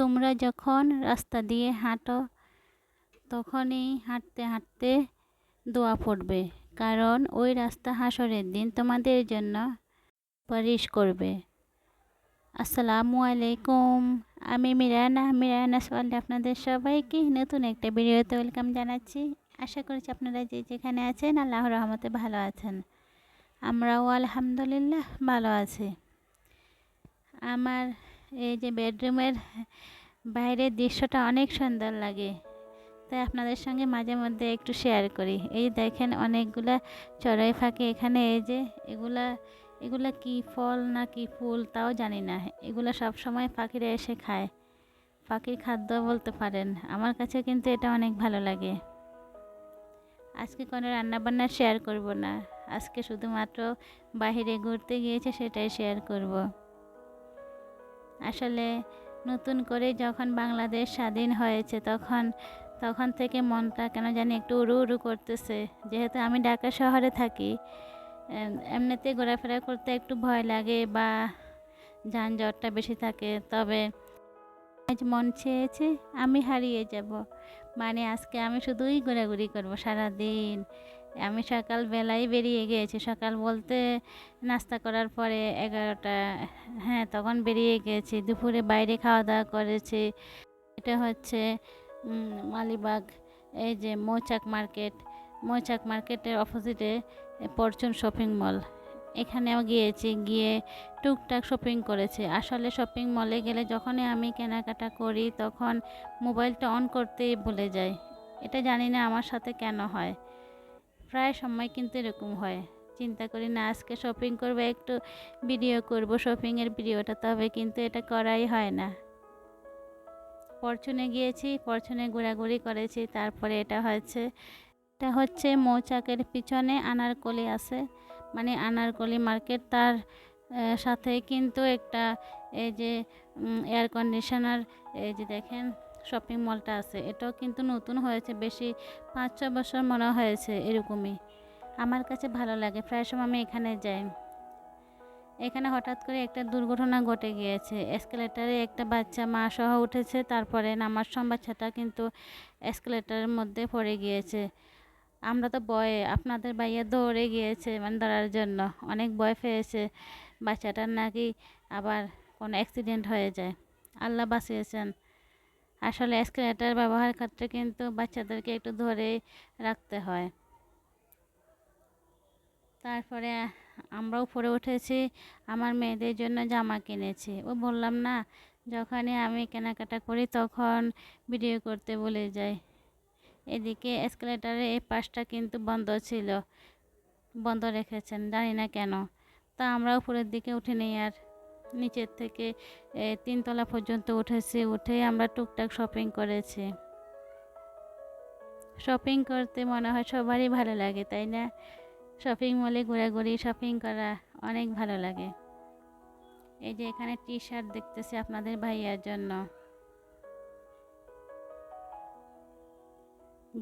তোমরা যখন রাস্তা দিয়ে হাঁটো, তখনই হাঁটতে হাঁটতে দোয়া পড়বে, কারণ ওই রাস্তা হাসরের দিন তোমাদের জন্য সুপারিশ করবে। আসসালামু আলাইকুম, আমি মিরানা মিরানা সোয়ালে আপনাদের সবাইকে নতুন একটা ভিডিওতে ওয়েলকাম জানাচ্ছি। আশা করছি আপনারা যে যেখানে আছেন, আল্লাহর রহমতে ভালো আছেন। আমরাও আলহামদুলিল্লাহ ভালো আছি। আমার এই যে বেডরুমের বাইরের দৃশ্যটা অনেক সুন্দর লাগে। তাই আপনাদের সঙ্গে মাঝে মধ্যে একটু শেয়ার করি। এই দেখেন অনেকগুলা চড়াই ফাঁকে এখানে এই যে এগুলা এগুলা কি ফল না কি ফুল তাও জানি না। এগুলো সব সময় পাখিরা এসে খায়। পাখির খাদ্য বলতে পারেন। আমার কাছে কিন্তু এটা অনেক ভালো লাগে। আজকে কোনো রান্নাবান্না শেয়ার করব না। আজকে শুধুমাত্র বাহিরে ঘুরতে গিয়েছে সেটাই শেয়ার করব। আসলে নতুন করে যখন বাংলাদেশ স্বাধীন হয়েছে, তখন তখন থেকে মনটা কেন জানি একটু উড়ু উড়ু করতেছে। যেহেতু আমি ঢাকা শহরে থাকি এমনিতে ঘোরাফেরা করতে একটু ভয় লাগে বা যানজটটা বেশি থাকে, তবে আজ মন চেয়েছে আমি হারিয়ে যাব। মানে আজকে আমি শুধুই ঘোরাঘুরি করব সারাদিন। আমি সকাল বেলায় বেরিয়ে গিয়েছি। সকাল বলতে নাস্তা করার পরে এগারোটা হ্যাঁ তখন বেরিয়ে গিয়েছি। দুপুরে বাইরে খাওয়া দাওয়া করেছি। এটা হচ্ছে মালিবাগ, এই যে মৌচাক মার্কেট। মৌচাক মার্কেটের অপোজিটে পরচুন শপিং মল। এখানেও গিয়েছি, গিয়ে টুকটাক শপিং করেছি। আসলে শপিং মলে গেলে যখনই আমি কেনাকাটা করি, তখন মোবাইলটা অন করতেই ভুলে যাই। এটা জানি না আমার সাথে কেন হয়। প্রায় সময় কিন্তু এরকম হয়। চিন্তা করি না, আজকে শপিং করব, একটু ভিডিও করব শপিংয়ের ভিডিওটা তবে কিন্তু এটা করাই হয় না। পরচুনে গিয়েছি, পরচুনে ঘোরাঘুরি করেছি, তারপরে এটা হচ্ছে এটা হচ্ছে মৌচাকের পিছনে আনারকলি আছে। মানে আনারকলি মার্কেট তার সাথে কিন্তু একটা, এই যে এয়ার কন্ডিশনার এই যে দেখেন শপিং মলটা আছে। এটাও কিন্তু নতুন হয়েছে, বেশি পাঁচ ছ বছর মনে হয়েছে এরকমই। আমার কাছে ভালো লাগে, প্রায় সময় আমি এখানে যাই। এখানে হঠাৎ করে একটা দুর্ঘটনা ঘটে গিয়েছে। এসকেলেটারে একটা বাচ্চা মা সহ উঠেছে, তারপরে নামার সম বাচ্চাটা কিন্তু এসকেলেটারের মধ্যে পড়ে গিয়েছে। আমরা তো বয়ে আপনাদের ভাইয়া দৌড়ে গিয়েছে মানে ধরার জন্য। অনেক ভয় পেয়েছে। বাচ্চাটার নাকি আবার কোনো অ্যাক্সিডেন্ট হয়ে যায়। আল্লাহ বাঁচিয়েছেন। আসলে এসকেলেটার ব্যবহার ক্ষেত্রে কিন্তু বাচ্চাদেরকে একটু ধরে রাখতে হয়। তারপরে আমরাও পরে উঠেছি, আমার মেয়েদের জন্য জামা কিনেছি। ও বললাম, না, যখনই আমি কেনাকাটা করি তখন ভিডিও করতে বলে যাই। এদিকে এসকেলেটারের এই পাশটা কিন্তু বন্ধ ছিল, বন্ধ রেখেছেন, জানি না কেন। তা আমরা উপরের দিকে উঠে নিই আর। নিচের থেকে তিনতলা পর্যন্ত উঠেছি, উঠে আমরা টুকটাক শপিং করেছি। শপিং করতে মনে হয় সবারই ভালো লাগে, তাই না? শপিং মলে ঘোরাঘুরি শপিং করা অনেক ভালো লাগে। এই যে এখানে টি শার্ট দেখতেছি আপনাদের ভাইয়ার জন্য।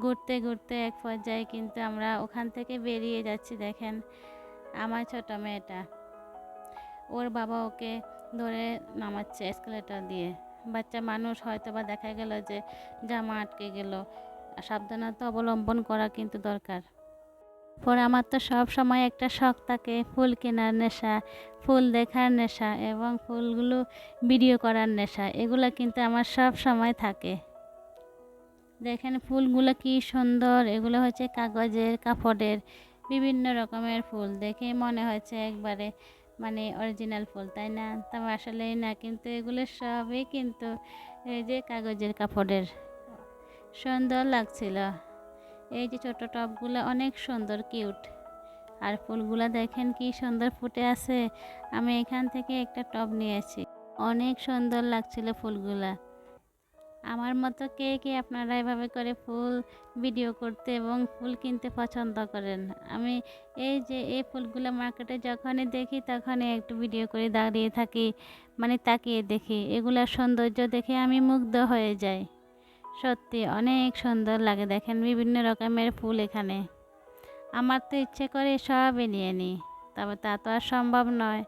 ঘুরতে ঘুরতে এক পর্যায়ে কিন্তু আমরা ওখান থেকে বেরিয়ে যাচ্ছি, দেখেন। আমার ছোট মেয়েটা। ওর বাবা ওকে ধরে নামাচ্ছে এসকেলেটার দিয়ে। বাচ্চা মানুষ হয়তো বা দেখা গেল যে জামা আটকে গেল। সাবধানতা অবলম্বন করা কিন্তু দরকার। পরে আমার তো সব সময় একটা শখ থাকে, ফুল কেনার নেশা, ফুল দেখার নেশা এবং ফুলগুলো ভিডিও করার নেশা, এগুলো কিন্তু আমার সব সময় থাকে। দেখেন ফুলগুলো কি সুন্দর, এগুলো হচ্ছে কাগজের, কাপড়ের, বিভিন্ন রকমের ফুল, দেখে মনে হচ্ছে একবারে মানে অরিজিনাল ফুল, তাই না? তবে আসলে না, কিন্তু এগুলো সবই কিন্তু এই যে কাগজের কাপড়ের সুন্দর লাগছিল। এই যে ছোটো টপগুলো অনেক সুন্দর কিউট আর ফুলগুলো দেখেন কি সুন্দর ফুটে আছে। আমি এখান থেকে একটা টপ নিয়েছি। অনেক সুন্দর লাগছিল ফুলগুলা। আমার মতো কে কে আপনারা এভাবে করে ফুল ভিডিও করতে এবং ফুল কিনতে পছন্দ করেন? আমি এই যে এই ফুলগুলো মার্কেটে যখনই দেখি তখনই একটু ভিডিও করে দাঁড়িয়ে থাকি মানে তাকিয়ে দেখি। এগুলোর সৌন্দর্য দেখে আমি মুগ্ধ হয়ে যাই। সত্যি অনেক সুন্দর লাগে দেখেন বিভিন্ন রকমের ফুল এখানে। আমার তো ইচ্ছে করে সবই নিয়ে নিই, তবে তা তো আর সম্ভব নয়।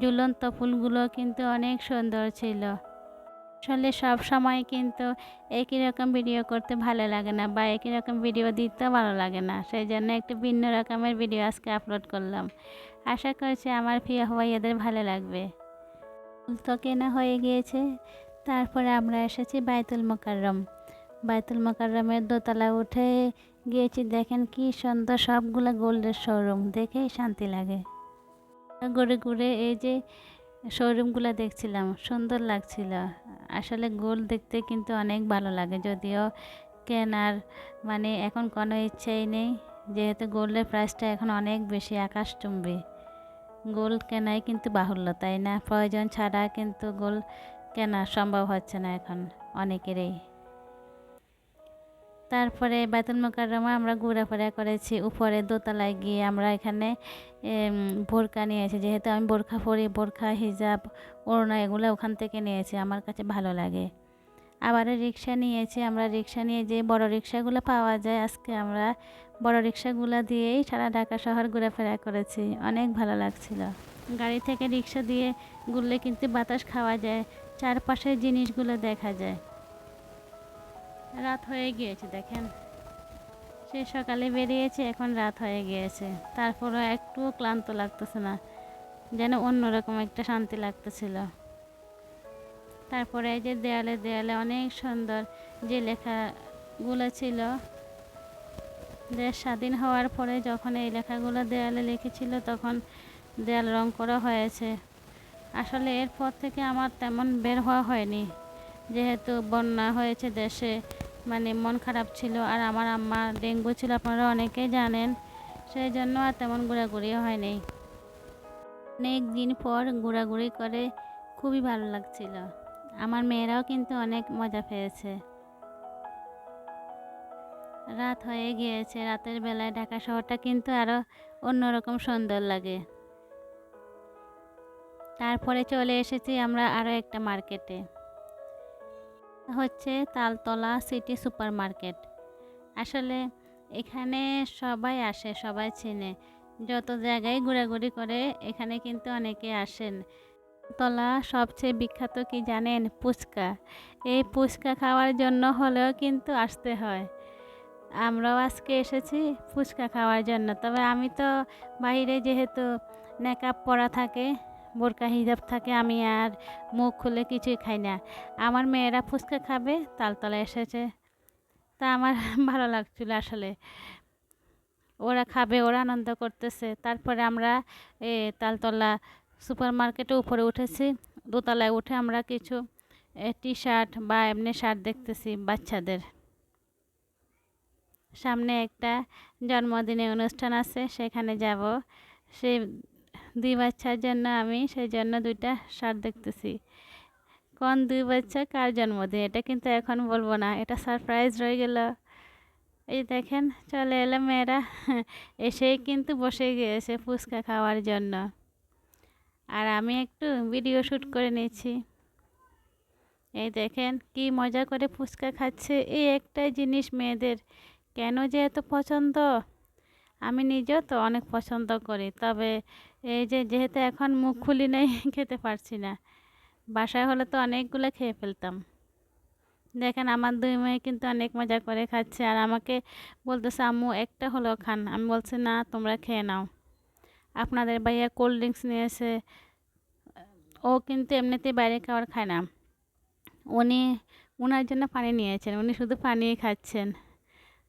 ঝুলন্ত ফুলগুলো কিন্তু অনেক সুন্দর ছিল। আসলে সব সময় কিন্তু একই রকম ভিডিও করতে ভালো লাগে না বা একই রকম ভিডিও দিতেও ভালো লাগে না। সেই জন্য একটু ভিন্ন রকমের ভিডিও আজকে আপলোড করলাম। আশা করছি আমার প্রিয় এদের ভালো লাগবে। ফুল তো কেনা হয়ে গিয়েছে। তারপরে আমরা এসেছি বাইতুল মোকাররম। বাইতুল মোকাররমের দোতলা উঠে গিয়েছি। দেখেন কি সুন্দর সবগুলো গোল্ডের শোরুম দেখেই শান্তি লাগে। ঘুরে ঘুরে এই যে শোরুমগুলো দেখছিলাম, সুন্দর লাগছিল। আসলে গোল দেখতে কিন্তু অনেক ভালো লাগে, যদিও কেনার মানে এখন কোনো ইচ্ছেই নেই, যেহেতু গোল্ডের প্রাইসটা এখন অনেক বেশি, আকাশচুম্বী। গোল্ড কেনাই কিন্তু বাহুল্য, তাই না? প্রয়োজন ছাড়া কিন্তু গোল্ড কেনা সম্ভব হচ্ছে না এখন অনেকেরই। তারপরে বাইতুল মোকাররমা আমরা ঘোরাফেরা করেছি। উপরে দোতলায় গিয়ে আমরা এখানে বোরকা নিয়েছি যেহেতু আমি বোরখা পরি, বোরখা, হিজাব, ওড়না এগুলো ওখান থেকে নিয়েছি, আমার কাছে ভালো লাগে। আবারও রিক্সা নিয়েছি, আমরা রিক্সা নিয়ে যে বড় রিক্সাগুলো পাওয়া যায়। আজকে আমরা বড় রিক্সাগুলো দিয়েই সারা ঢাকা শহর ঘোরাফেরা করেছি। অনেক ভালো লাগছিল। গাড়ি থেকে রিক্সা দিয়ে ঘুরলে কিন্তু বাতাস খাওয়া যায়, চারপাশের জিনিসগুলো দেখা যায়। রাত হয়ে গিয়েছে, দেখেন। সে সকালে বেরিয়েছে, এখন রাত হয়ে গিয়েছে। তারপরও একটুও ক্লান্ত লাগতেছে না, যেন অন্যরকম একটা শান্তি লাগতেছিল। তারপরে এই যে দেয়ালে দেয়ালে অনেক সুন্দর যে লেখাগুলো ছিল, দেশ স্বাধীন হওয়ার পরে যখন এই লেখাগুলো দেয়ালে লিখেছিল, তখন দেয়াল রং করা হয়েছে। আসলে এরপর থেকে আমার তেমন বের হওয়া হয়নি। যেহেতু বন্যা হয়েছে দেশে মানে মন খারাপ ছিল। আর আমার আম্মা ডেঙ্গু ছিল, আপনারা অনেকেই জানেন। সেই জন্য আর তেমন ঘোরাঘুরি হয়নি। অনেক দিন পর ঘোরাঘুরি করে খুবই ভালো লাগছিল। আমার মেয়েরাও কিন্তু অনেক মজা পেয়েছে। রাত হয়ে গিয়েছে, রাতের বেলায় ঢাকা শহরটা কিন্তু আরও অন্যরকম সুন্দর লাগে। তারপরে চলে এসেছি আমরা আরও একটা মার্কেটে। হচ্ছে তালতলা সিটি সুপার মার্কেট আসলে এখানে সবাই আসে, সবাই চেনে। যত জায়গায় ঘোরাঘুরি করে, এখানে কিন্তু অনেকে আসেন। তলা সবচেয়ে বিখ্যাত কি জানেন? ফুচকা। এই ফুচকা খাওয়ার জন্য হলেও কিন্তু আসতে হয়। আমরাও আজকে এসেছি ফুচকা খাওয়ার জন্য। তবে আমি তো বাইরে যেহেতু মেকআপ পরা থাকে বোরকা হিজাব থাকে, আমি আর মুখ খুলে কিছুই খাই না। আমার মেয়েরা ফুচকা খাবে তালতলা এসেছে। তা আমার ভালো লাগছিল আসলে। ওরা খাবে, ওরা আনন্দ করতেছে। তারপরে আমরা, এ, তালতলা সুপার মার্কেটে উপরে উঠেছি। দোতলায় উঠে আমরা কিছু টি শার্ট বা এমনি শার্ট দেখতেছি বাচ্চাদের। সামনে একটা জন্মদিনের অনুষ্ঠান আছে, সেখানে যাব। সেই দুই বাচ্চার জন্য আমি সেই জন্য দুইটা শার্ট দেখতেছি। কোন দুই বাচ্চা কার জন্মদিন? এটা কিন্তু এখন বলব না, এটা সারপ্রাইজ রয়ে গেল। এই দেখেন, চলে এলো মেয়েরা এসেই কিন্তু বসে গিয়েছে ফুচকা খাওয়ার জন্য। আর আমি একটু ভিডিও শ্যুট করে নিয়েছি এই দেখেন, কি মজা করে ফুচকা খাচ্ছে। এই একটাই জিনিস মেয়েদের, কেন যে এত পছন্দ? আমি নিজেও তো অনেক পছন্দ করি, তবে এই যে যেহেতু এখন মুখ খুলি নেই, খেতে পারছি না। বাসায় হলে তো অনেকগুলো খেয়ে ফেলতাম। দেখেন আমার দুই মেয়ে কিন্তু অনেক মজা করে খাচ্ছে আর আমাকে বলতেছে, আম্মু, একটা হলেও খান। আমি বলছি, না, তোমরা খেয়ে নাও। আপনাদের ভাইয়া কোল্ড ড্রিঙ্কস নিয়েছে। ও কিন্তু এমনিতেই বাইরে খাবার খায় না। উনি ওনার জন্য পানি নিয়েছেন। উনি শুধু পানিই খাচ্ছেন।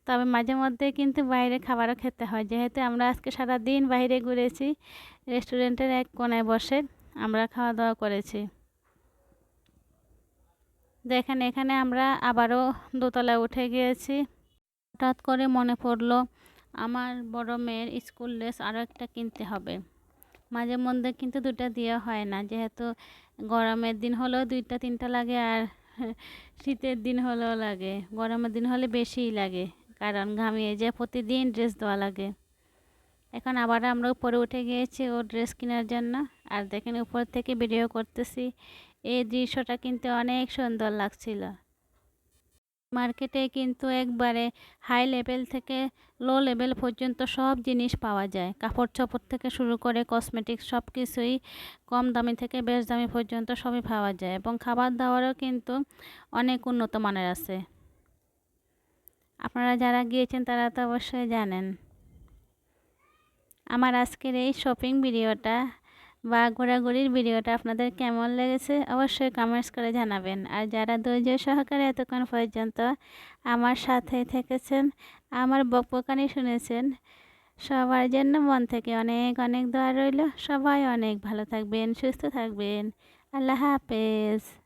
তবে মাঝে মধ্যে কিন্তু বাইরে খাবারও খেতে হয়। যেহেতু আমরা আজকে সারা দিন বাইরে ঘুরেছি রেস্টুরেন্টের এক কোনায় বসে আমরা খাওয়া দাওয়া করেছি। দেখেন, এখানে আমরা আবারও দোতলায় উঠে গিয়েছি। হঠাৎ করে মনে পড়ল, আমার বড় মেয়ের স্কুল ড্রেস আরও একটা কিনতে হবে। মাঝে মধ্যে কিন্তু দুটা দেওয়া হয় না, যেহেতু গরমের দিন হলেও দুইটা, তিনটা লাগে আর শীতের দিন হলেও লাগে। গরমের দিন হলে বেশিই লাগে, কারণ ঘামিয়ে যে প্রতিদিন ড্রেস দেওয়া লাগে। এখন আবার আমরা উপরে উঠে গিয়েছি ও ড্রেস কেনার জন্য। আর দেখেন উপর থেকে ভিডিও করতেছি। এই দৃশ্যটা কিন্তু অনেক সুন্দর লাগছিল। মার্কেটে কিন্তু একবারে হাই লেভেল থেকে লো লেভেল পর্যন্ত সব জিনিস পাওয়া যায়। কাপড় চোপড় থেকে শুরু করে কসমেটিক্স সব কিছুই কম দামি থেকে বেশ দামি পর্যন্ত সবই পাওয়া যায় এবং খাবার দাবারও কিন্তু অনেক উন্নত মানের আছে। আপনারা যারা গিয়েছেন তারা তো অবশ্যই জানেন। আমার আজকের এই শপিং ভিডিওটা বা ঘোরাঘুরির ভিডিওটা আপনাদের কেমন লেগেছে অবশ্যই কমেন্টস করে জানাবেন। আর যারা ধৈর্য সহকারে এতক্ষণ পর্যন্ত আমার সাথে থেকেছেন, আমার বকবকানি শুনেছেন, সবার জন্য মন থেকে অনেক অনেক দোয়া রইল। সবাই অনেক ভালো থাকবেন, সুস্থ থাকবেন। আল্লাহ হাফেজ।